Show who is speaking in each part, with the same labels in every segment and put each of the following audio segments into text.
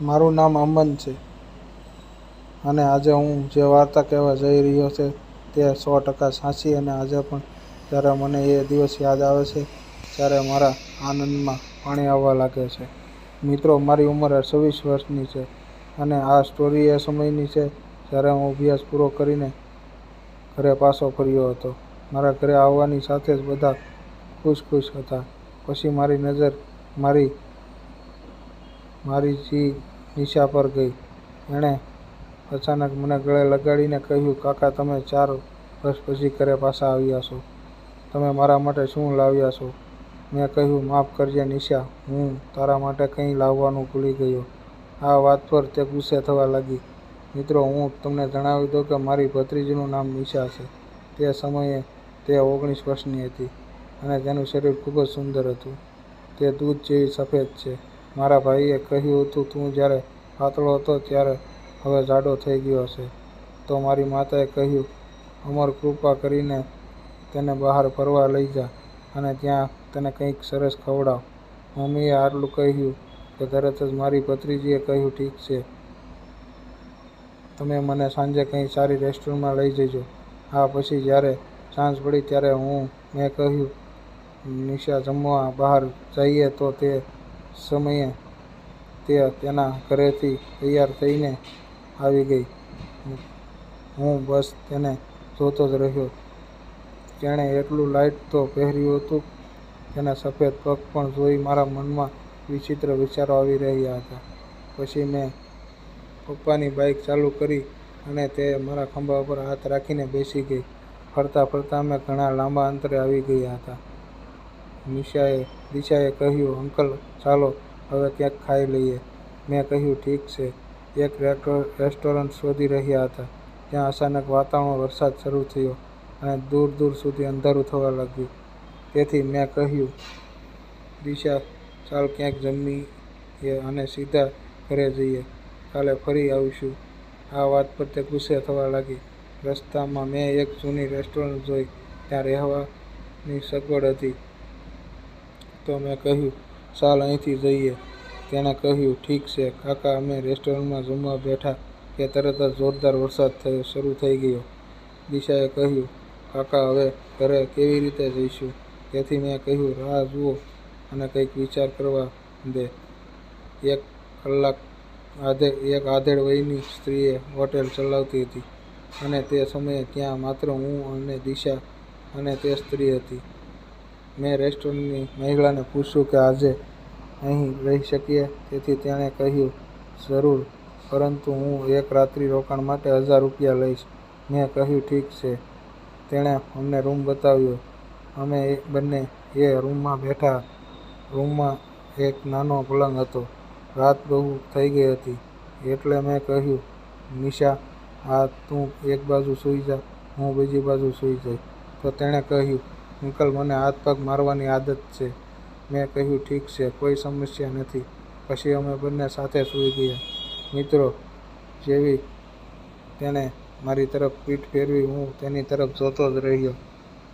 Speaker 1: મારું નામ અમન છે અને આજે હું જે વાર્તા કહેવા જઈ રહ્યો છે તે સો ટકા સાચી અને આજે પણ જ્યારે મને એ દિવસ યાદ આવે છે ત્યારે મારા આનંદમાં પાણી આવવા લાગે છે. મિત્રો, મારી ઉંમર છવ્વીસ વર્ષની છે અને આ સ્ટોરી એ સમયની છે જ્યારે હું અભ્યાસ પૂરો કરીને ઘરે પાછો ફર્યો હતો. મારા ઘરે આવવાની સાથે જ બધા ખુશ-ખુશ હતા. પછી મારી નજર મારી જી નિશા પર ગઈ. એણે અચાનક મને ગળે લગાડીને કહ્યું, "કાકા, તમે ચાર વર્ષ પછી ઘરે પાછા આવ્યા છો. તમે મારા માટે શું લાવ્યા છો?" મેં કહ્યું, "માફ કરજે નિશા, હું તારા માટે કંઈ લાવવાનું ભૂલી ગયો." આ વાત પર તે ગુસ્સે થવા લાગી. મિત્રો, હું તમને જણાવી દઉં કે મારી ભત્રીજીનું નામ નિશા છે. તે સમયે તે ઓગણીસ વર્ષની હતી અને તેનું શરીર ખૂબ જ સુંદર હતું. તે દૂધ જેવી સફેદ છે. મારા ભાઈએ કહ્યું હતું, "તું જ્યારે પાતળો હતો ત્યારે હવે જાડો થઈ ગયો છે." તો મારી માતાએ કહ્યું, "અમર, કૃપા કરીને તેને બહાર ફરવા લઈ જા અને ત્યાં તેને કંઈક સરસ ખવડાવ." મમ્મીએ આટલું કહ્યું કે તરત જ મારી ભત્રીજીએ કહ્યું, "ઠીક છે. તમે મને સાંજે કંઈ સારી રેસ્ટોરન્ટમાં લઈ જજો." આ પછી જ્યારે સાંજ પડી ત્યારે હું મેં કહ્યું, "નિશા, જમવા બહાર જઈએ તો તે સમયે તે તેના ઘરેથી તૈયાર થઈને આવી ગઈ. હું બસ તેને જોતો જ રહ્યો. તેણે એટલું લાઇટ તો પહેર્યું હતું. તેના સફેદ પગ પણ જોઈ મારા મનમાં વિચિત્ર વિચારો આવી રહ્યા હતા. પછી મેં પપ્પાની બાઇક ચાલુ કરી અને તે મારા ખંભા ઉપર હાથ રાખીને બેસી ગઈ. ફરતાં ફરતા અમે ઘણા લાંબા અંતરે આવી ગયા હતા. દિશાએ કહ્યું, "અંકલ, ચાલો હવે ક્યાંક ખાઈ લઈએ." મેં કહ્યું, "ઠીક છે." એક રેસ્ટોરન્ટ શોધી રહ્યા હતા ત્યાં અચાનક વાતાવરણમાં વરસાદ શરૂ થયો અને દૂર-દૂર સુધી અંધારું થવા લાગ્યું. તેથી મેં કહ્યું, "દિશા, ચાલ ક્યાંક જમીએ અને સીધા ઘરે જઈએ. કાલે ફરી આવીશું." આ વાત પર તે ગુસ્સે થવા લાગી. રસ્તામાં મેં એક જૂની રેસ્ટોરન્ટ જોઈ. ત્યાં રહેવાની સગવડ હતી. તો મેં કહ્યું, "ચાલ અહીંથી જઈએ." તેણે કહ્યું, "ઠીક છે." કાકા, અમે રેસ્ટોરન્ટમાં જમવા બેઠા કે તરત જ જોરદાર વરસાદ થયો શરૂ થઈ ગયો. દિશાએ કહ્યું, "કાકા, હવે ઘરે કેવી રીતે જઈશું?" તેથી મેં કહ્યું, "રાહ જુઓ અને કંઈક વિચાર કરવા દે." એક કલાક આધેડ વયની સ્ત્રીએ હોટેલ ચલાવતી હતી અને તે સમયે ત્યાં માત્ર હું અને દિશા અને તે સ્ત્રી હતી. મેં રેસ્ટોરન્ટની મહિલાને પૂછ્યું કે આજે અહીં રહી શકીએ? તેથી તેણે કહ્યું, "જરૂર, પરંતુ હું એક રાત્રિ રોકાણ માટે હજાર રૂપિયા લઈશ." મેં કહ્યું, "ઠીક છે." તેણે અમને રૂમ બતાવ્યો. અમે બંને એ રૂમમાં બેઠા. રૂમમાં એક નાનો પલંગ હતો. રાત બહુ થઈ ગઈ હતી એટલે મેં કહ્યું, "નિશા, આ તું એક બાજુ સૂઈ જા, હું બીજી બાજુ સૂઈ જઈશ." તો તેણે કહ્યું, "અંકલ, મને હાથ-પગ મારવાની આદત છે." મેં કહ્યું, "ઠીક છે, કોઈ સમસ્યા નથી." પછી અમે બંને સાથે સૂઈ ગયા. મિત્રો, જેવી તેણે મારી તરફ પીઠ ફેરવી હું તેની તરફ જોતો જ રહ્યો.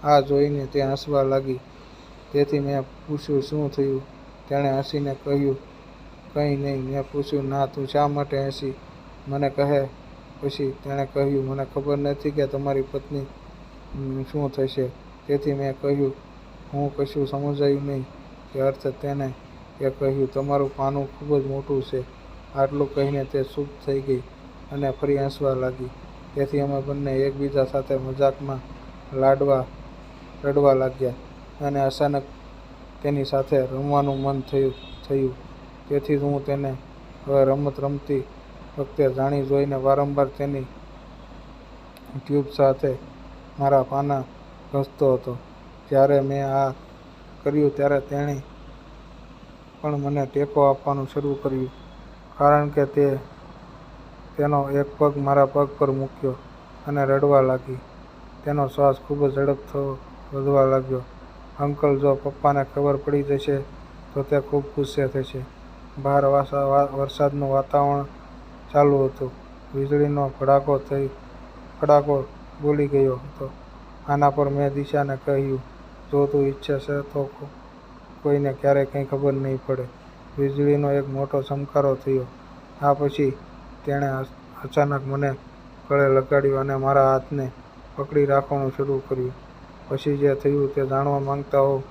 Speaker 1: આ જોઈને તે હસવા લાગી. તેથી મેં પૂછ્યું, "શું થયું?" તેણે હસીને કહ્યું, "કંઈ નહીં." મેં પૂછ્યું, "ના, તું શા માટે હસી? મને કહે." પછી તેણે કહ્યું, "મને ખબર નથી કે તમારી પત્ની શું થશે." તેથી મેં કહ્યું, "હું કશું સમજાયું નહીં કે અર્થ." તેને એ કહ્યું, "તમારું પાનું ખૂબ જ મોટું છે." આટલું કહીને તે ચૂપ થઈ ગઈ અને ફરી હસવા લાગી. તેથી અમે બંને એકબીજા સાથે મજાકમાં લાડવા રડવા લાગ્યા અને અચાનક તેની સાથે રમવાનું મન થયું. થયું તેથી જ હું તેને હવે રમત રમતી વખતે જાણી જોઈને વારંવાર તેની ટ્યુબ સાથે મારા પાના ઘસતો હતો. જ્યારે મેં આ કર્યું ત્યારે તેણે પણ મને ટેકો આપવાનું શરૂ કર્યું કારણ કે તે તેનો એક પગ મારા પગ પર મૂક્યો અને રડવા લાગી. તેનો શ્વાસ ખૂબ જ ઝડપથી વધવા લાગ્યો. અંકલ, જો પપ્પાને ખબર પડી જશે તો તે ખૂબ ગુસ્સે થશે. બહાર વરસાદનું વાતાવરણ ચાલુ હતું. વીજળીનો ફડાકો થઈ ફડાકો બોલી ગયો હતો. આના પર મેં દિશાને કહ્યું, "જો તું ઇચ્છે તો કોઈને ક્યારેય કંઈ ખબર નહીં પડે." વીજળીનો એક મોટો ચમકારો થયો આ પછી તેણે અચાનક મને ગળે લગાડ્યું અને મારા હાથને પકડી રાખવાનું શરૂ કર્યું. પછી જે થયું તે જાણવા માંગતા હો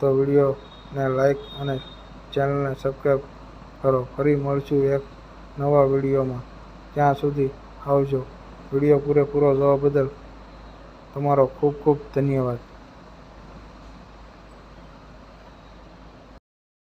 Speaker 1: તો વિડીયોને લાઈક અને ચેનલને સબસ્ક્રાઈબ કરો. ફરી મળશું એક નવા વિડીયોમાં. ત્યાં સુધી આવજો. વીડિયો પૂરેપૂરો જોવા બદલ તમારો ખૂબ ખૂબ ધન્યવાદ.